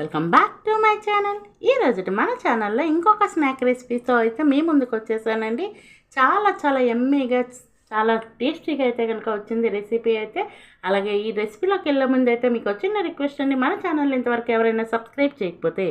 Welcome back to my channel. ఈ రోజు మన ఛానల్లో ఇంకొక స్నాక్ రెసిపీతో అయితే మీ ముందుకు వచ్చేసానండి. చాలా చాలా ఎమ్మీగా చాలా టేస్టీగా అయితే కనుక వచ్చింది రెసిపీ అయితే. అలాగే ఈ రెసిపీలోకి వెళ్ళే ముందు అయితే మీకు వచ్చిన రిక్వెస్ట్ అండి. మన ఛానల్ ఇంతవరకు ఎవరైనా సబ్స్క్రైబ్ చేయకపోతే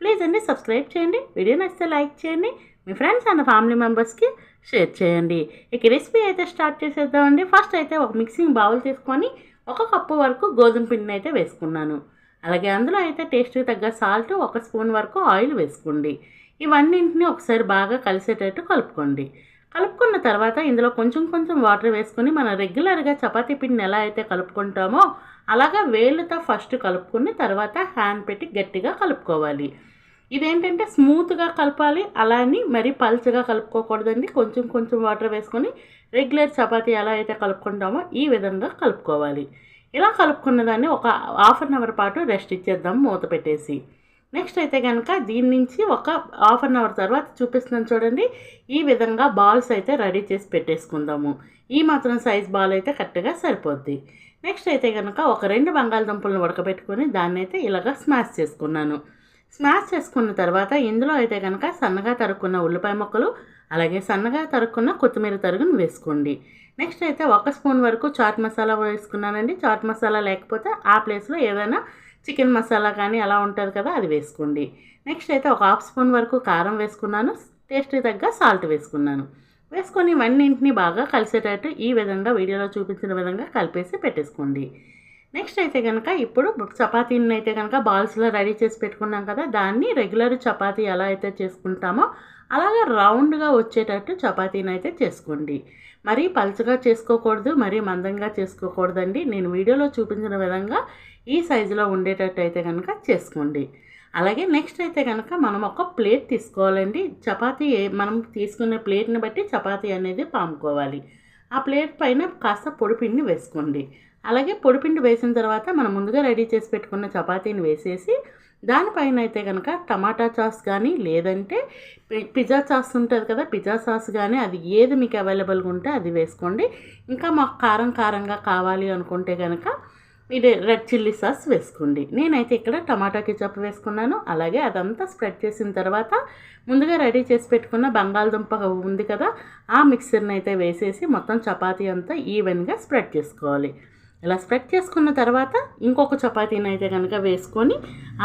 ప్లీజ్ అండి సబ్స్క్రైబ్ చేయండి. వీడియో నచ్చితే లైక్ చేయండి. మీ ఫ్రెండ్స్ అండ్ ఫ్యామిలీ మెంబర్స్కి షేర్ చేయండి. ఇక రెసిపీ అయితే స్టార్ట్ చేసేద్దామండి. ఫస్ట్ అయితే ఒక మిక్సింగ్ బౌల్ తీసుకొని ఒక కప్పు వరకు గోధుమ పిండిని అయితే వేసుకున్నాను. అలాగే అందులో అయితే టేస్ట్కి తగ్గ సాల్ట్ ఒక స్పూన్ వరకు ఆయిల్ వేసుకోండి. ఇవన్నింటినీ ఒకసారి బాగా కలిసేటట్టు కలుపుకోండి. కలుపుకున్న తర్వాత ఇందులో కొంచెం కొంచెం వాటర్ వేసుకొని మనం రెగ్యులర్గా చపాతీ పిండిని ఎలా అయితే కలుపుకుంటామో అలాగా వేళ్ళతో ఫస్ట్ కలుపుకుని తర్వాత హ్యాండ్ పెట్టి గట్టిగా కలుపుకోవాలి. ఇదేంటంటే స్మూత్గా కలపాలి అలా అని మరీ పల్చగా కలుపుకోకూడదండి. కొంచెం కొంచెం వాటర్ వేసుకొని రెగ్యులర్ చపాతీ ఎలా అయితే కలుపుకుంటామో ఈ విధంగా కలుపుకోవాలి. ఇలా కలుపుకున్న దాన్ని ఒక హాఫ్ అన్ అవర్ పాటు రెస్ట్ ఇచ్చేద్దాం మూత పెట్టేసి. నెక్స్ట్ అయితే కనుక దీని నుంచి ఒక హాఫ్ అన్ అవర్ తర్వాత చూపిస్తున్నాను చూడండి. ఈ విధంగా బాల్స్ అయితే రెడీ చేసి పెట్టేసుకుందాము. ఈ మాత్రం సైజ్ బాల్ అయితే కరెక్ట్గా సరిపోద్ది. నెక్స్ట్ అయితే కనుక ఒక రెండు బంగాళదుంపలను ఉడకబెట్టుకొని దాన్ని అయితే ఇలాగ స్మాష్ చేసుకున్నాను. స్మాష్ చేసుకున్న తర్వాత ఇందులో అయితే కనుక సన్నగా తరుక్కున్న ఉల్లిపాయ ముక్కలు అలాగే సన్నగా తరుక్కున్న కొత్తిమీర తరుగును వేసుకోండి. నెక్స్ట్ అయితే ఒక స్పూన్ వరకు చాట్ మసాలా వేసుకున్నానండి. చాట్ మసాలా లేకపోతే ఆ ప్లేస్లో ఏదైనా చికెన్ మసాలా కానీ అలా ఉంటుంది కదా అది వేసుకోండి. నెక్స్ట్ అయితే ఒక హాఫ్ స్పూన్ వరకు కారం వేసుకున్నాను. టేస్ట్కి తగ్గ సాల్ట్ వేసుకున్నాను. వేసుకొని ఇవన్నింటినీ బాగా కలిసేటట్టు ఈ విధంగా వీడియోలో చూపించిన విధంగా కలిపేసి పెట్టేసుకోండి. నెక్స్ట్ అయితే కనుక ఇప్పుడు చపాతీని అయితే కనుక బాల్స్లో రెడీ చేసి పెట్టుకున్నాం కదా దాన్ని రెగ్యులర్ చపాతీ ఎలా అయితే చేసుకుంటామో అలాగే రౌండ్గా వచ్చేటట్టు చపాతీని అయితే చేసుకోండి. మరీ పలుచగా చేసుకోకూడదు మరీ మందంగా చేసుకోకూడదండి. నేను వీడియోలో చూపించిన విధంగా ఈ సైజులో ఉండేటట్టు అయితే కనుక చేసుకోండి. అలాగే నెక్స్ట్ అయితే కనుక మనం ఒక ప్లేట్ తీసుకోవాలండి. చపాతీ ఏ- మనం తీసుకునే ప్లేట్ని బట్టి చపాతీ అనేది పాముకోవాలి. ఆ ప్లేట్ పైన కాస్త పొడిపిండి వేసుకోండి. అలాగే పొడిపిండి వేసిన తర్వాత మనం ముందుగా రెడీ చేసి పెట్టుకున్న చపాతీని వేసేసి దానిపైన అయితే కనుక టమాటా సాస్ కానీ లేదంటే పిజ్జా సాస్ ఉంటుంది కదా పిజ్జా సాస్ కానీ అది ఏది మీకు అవైలబుల్గా ఉంటే అది వేసుకోండి. ఇంకా మాకు కారం కారంగా కావాలి అనుకుంటే కనుక ఇది రెడ్ చిల్లీ సాస్ వేసుకోండి. నేనైతే ఇక్కడ టమాటా కెచప్ వేసుకున్నాను. అలాగే అదంతా స్ప్రెడ్ చేసిన తర్వాత ముందుగా రెడీ చేసి పెట్టుకున్న బంగాళదుంప ఉంది కదా ఆ మిక్సర్ని అయితే వేసేసి మొత్తం చపాతీ అంతా ఈవెన్గా స్ప్రెడ్ చేసుకోవాలి. ఇలా స్ప్రెడ్ చేసుకున్న తర్వాత ఇంకొక చపాతీని అయితే కనుక వేసుకొని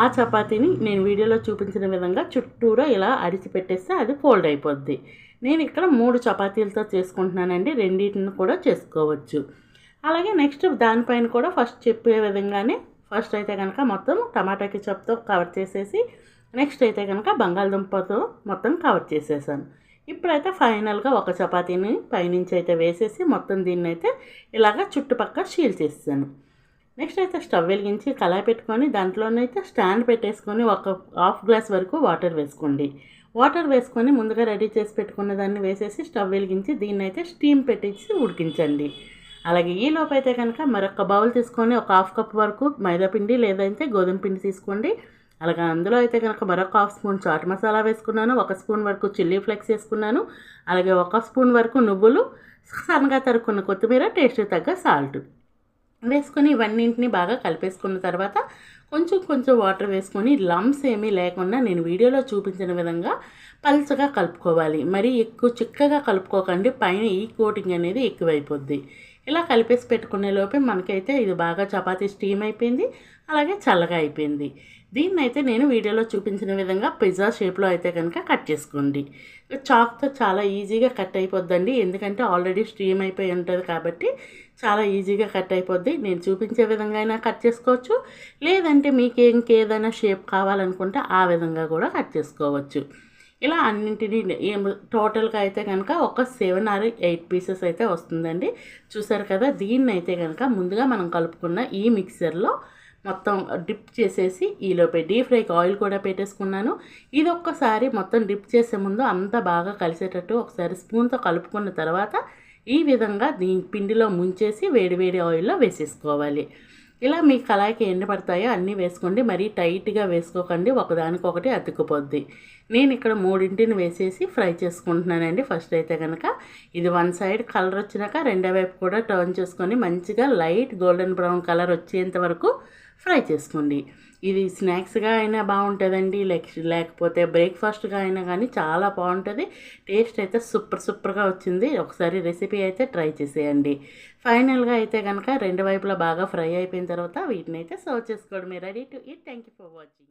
ఆ చపాతీని నేను వీడియోలో చూపించిన విధంగా చుట్టూరా ఇలా అడిచి పెట్టేస్తే అది ఫోల్డ్ అయిపోద్ది. నేను ఇక్కడ మూడు చపాతీలతో చేసుకుంటున్నానండి. రెండింటిని కూడా చేసుకోవచ్చు. అలాగే నెక్స్ట్ దానిపైన కూడా ఫస్ట్ చెప్పే విధంగానే ఫస్ట్ అయితే కనుక మొత్తం టమాటా కిచప్తో కవర్ చేసేసి నెక్స్ట్ అయితే కనుక బంగాళదుంపతో మొత్తం కవర్ చేసేసాను. ఇప్పుడైతే ఫైనల్గా ఒక చపాతీని పైనుంచి అయితే వేసేసి మొత్తం దీన్ని అయితే ఇలాగ చుట్టుపక్కల షీల్ చేస్తాను నెక్స్ట్ అయితే స్టవ్ వెలిగించి కళాయి పెట్టుకొని దాంట్లోనైతే స్టాండ్ పెట్టేసుకొని ఒక హాఫ్ గ్లాస్ వరకు వాటర్ వేసుకోండి. వాటర్ వేసుకొని ముందుగా రెడీ చేసి పెట్టుకున్న దాన్ని వేసేసి స్టవ్ వెలిగించి దీన్ని అయితే స్టీమ్ పెట్టేసి ఉడికించండి. అలాగే ఈ లోపు అయితే కనుక మరొక బౌల్ తీసుకొని ఒక హాఫ్ కప్ వరకు మైదా పిండి లేదంటే గోధుమ పిండి తీసుకోండి. అలాగే అందులో అయితే కనుక మరొక హాఫ్ స్పూన్ చాట్ మసాలా వేసుకున్నాను ఒక స్పూన్ వరకు చిల్లీ ఫ్లెక్స్ వేసుకున్నాను అలాగే ఒక స్పూన్ వరకు నువ్వులు సన్నగా తరుక్కున్న కొత్తిమీర టేస్ట్ తగ్గ సాల్ట్ వేసుకొని ఇవన్నింటిని బాగా కలిపేసుకున్న తర్వాత కొంచెం కొంచెం వాటర్ వేసుకొని లమ్స్ ఏమీ లేకుండా నేను వీడియోలో చూపించిన విధంగా పల్చగా కలుపుకోవాలి. మరి ఎక్కువ చిక్కగా కలుపుకోకండి పైన ఈ కోటింగ్ అనేది ఎక్కువైపోద్ది. ఇలా కలిపేసి పెట్టుకునే లోపే మనకైతే ఇది బాగా చపాతీ స్టీమ్ అయిపోయింది అలాగే చల్లగా అయిపోయింది. దీన్ని అయితే నేను వీడియోలో చూపించిన విధంగా పిజ్జా షేప్లో అయితే కనుక కట్ చేసుకోండి. చాక్తో చాలా ఈజీగా కట్ అయిపోద్దండి ఎందుకంటే ఆల్రెడీ స్టీమ్ అయిపోయి ఉంటుంది కాబట్టి చాలా ఈజీగా కట్ అయిపోద్ది. నేను చూపించే విధంగా అయినా కట్ చేసుకోవచ్చు లేదంటే మీకు ఇంకేదైనా షేప్ కావాలనుకుంటే ఆ విధంగా కూడా కట్ చేసుకోవచ్చు. ఇలా అన్నింటినీ ఏం టోటల్గా అయితే కనుక ఒక సెవెన్ ఆర్ ఎయిట్ పీసెస్ అయితే వస్తుందండి. చూసారు కదా దీన్ని అయితే కనుక ముందుగా మనం కలుపుకున్న ఈ మిక్సర్లో మొత్తం డిప్ చేసేసి ఈలోపే డీప్ ఫ్రైకి ఆయిల్ కూడా పెట్టేసుకున్నాను. ఇది ఒక్కసారి మొత్తం డిప్ చేసే ముందు అంతా బాగా కలిసేటట్టు ఒకసారి స్పూన్తో కలుపుకున్న తర్వాత ఈ విధంగా దీని పిండిలో ముంచేసి వేడివేడి ఆయిల్లో వేసేసుకోవాలి. ఇలా మీ కళాయికి ఎన్ని పడతాయో అన్నీ వేసుకోండి. మరీ టైట్గా వేసుకోకండి. ఒకదానికొకటి అతుక్కుపోద్ది. నేను ఇక్కడ మూడింటిని వేసేసి ఫ్రై చేసుకుంటున్నానండి. ఫస్ట్ అయితే కనుక ఇది వన్ సైడ్ కలర్ వచ్చినాక రెండో వైపు కూడా టర్న్ చేసుకొని మంచిగా లైట్ గోల్డెన్ బ్రౌన్ కలర్ వచ్చేంత వరకు ఫ్రై చేసుకోండి. ఇది స్నాక్స్గా అయినా బాగుంటుందండి. లేక లేకపోతే బ్రేక్ఫాస్ట్గా అయినా కానీ చాలా బాగుంటుంది. టేస్ట్ అయితే సూపర్ సూపర్గా వచ్చింది. ఒకసారి రెసిపీ అయితే ట్రై చేసేయండి. ఫైనల్గా అయితే కనుక రెండు వైపులా బాగా ఫ్రై అయిపోయిన తర్వాత వీటిని అయితే సర్వ్ చేసుకోవడం ready to eat. Thank you for watching.